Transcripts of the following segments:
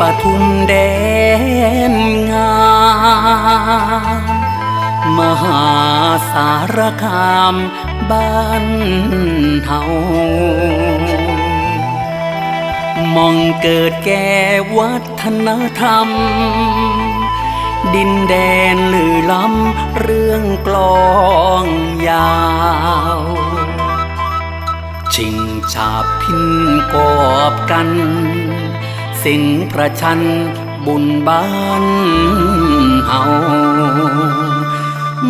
ปทุมแดนงามมหาสารคามบ้านเฮามองเกิดแก่วัฒนธรรม ดินแดนลือล้ำเรื่องกลองยาวชิงชาบพินกอบกัน สิ่งประชันบุญบ้านเฮา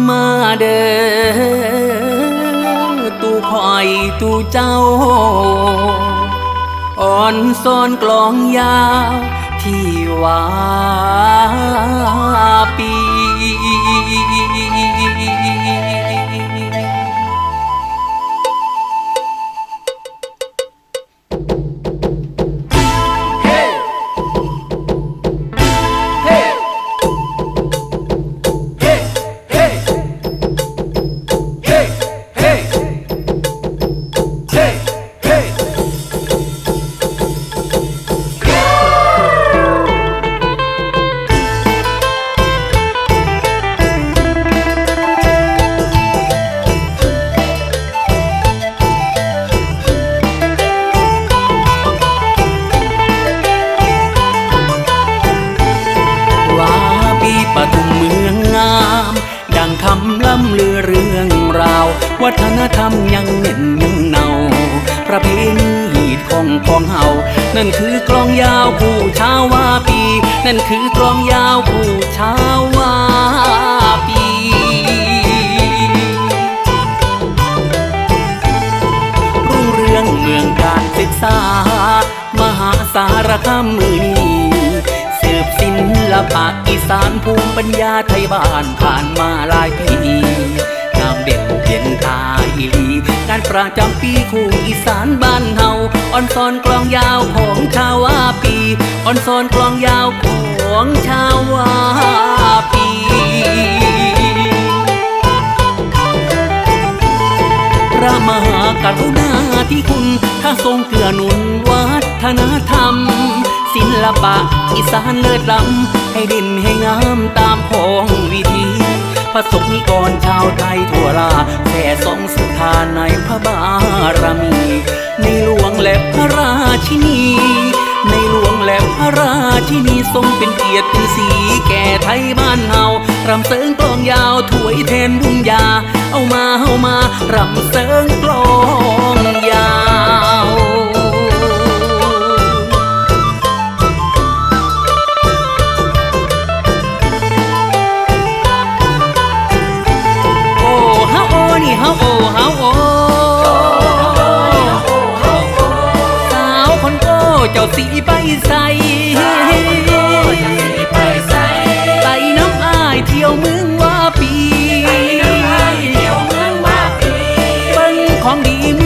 มาเด้อตูคอยตูเจ้า อ่อนซ้อนกลองยาวที่ว่าปี วัฒนธรรมยังเหน็นยังเนาประเพณีของของเฮานั่นคือกลองยาวผู้ชาววาปี นั่นคือกลองยาวผู้ชาววาปีรุ่งเรืองเมืองการศึกษา มหาสารคามมือนีสืบศิลปะอีสานภูมิปัญญาไทยบ้านผ่านมาหลายปี งามเด็ดเด่นทายอีลีการประจำปีคู่อีสานบ้านเฮาอ่อนซอนกลองยาวของชาววาปีอ่อนซอนกลองยาวของชาววาปีพระมหากรุณาที่คุณถ้าทรงเกื้อหนุนวัฒนธรรม ศิลปะอีสานเลิศล้ำให้ดินให้งามตามของวิธีพระสงฆ์นิกร ราแค่สองสุธาในพระบารมี ในหลวงและพระราชินี ในหลวงและพระราชินีทรงเป็นเกียรติเป็นสีแก่ไทยบ้านเฮารำเสริงกลองยาวถวยแทนบุญญา เอามาเอามารำเสริงกลองยาว โก้เจ้าสีไปใสไปน้ำอายเที่ยวเมืองว่าปีเบิ้งของดีเมืองแห่ง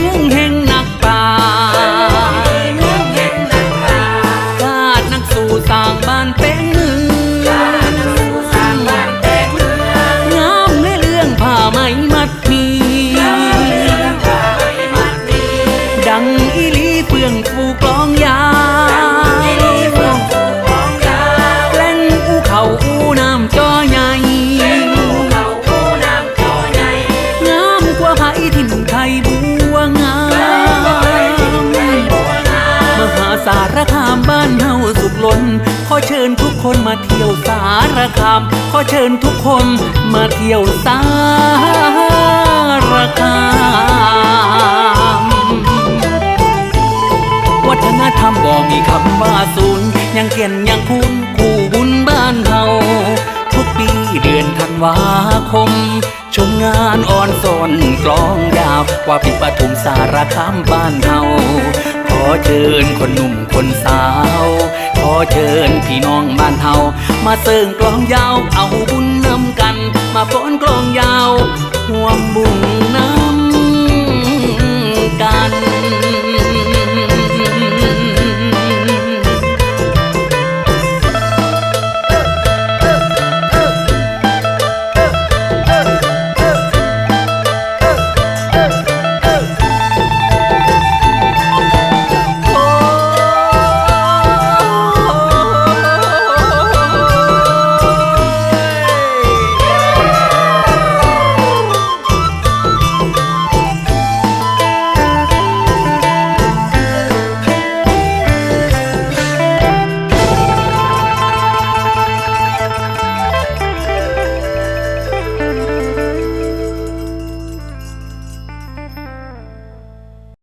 คนมาเที่ยวสารคาม ขอเชิญทุกคนมาเที่ยวสารคาม วัฒนธรรมบ่มีคำว่าสูญยังเขียนยังคุ้นคู่บุญบ้านเฮาทุกปีเดือนธันวาคมชมงานอ่อนสนกลองยาว ว่าปิปทุมสารคามบ้านเฮาขอเชิญคนหนุ่มคนสาว เชิญพี่น้องบ้านเฮามาเสิร์งกลองยาวเอาบุญนำกัน มาฟ้อนกลองยาว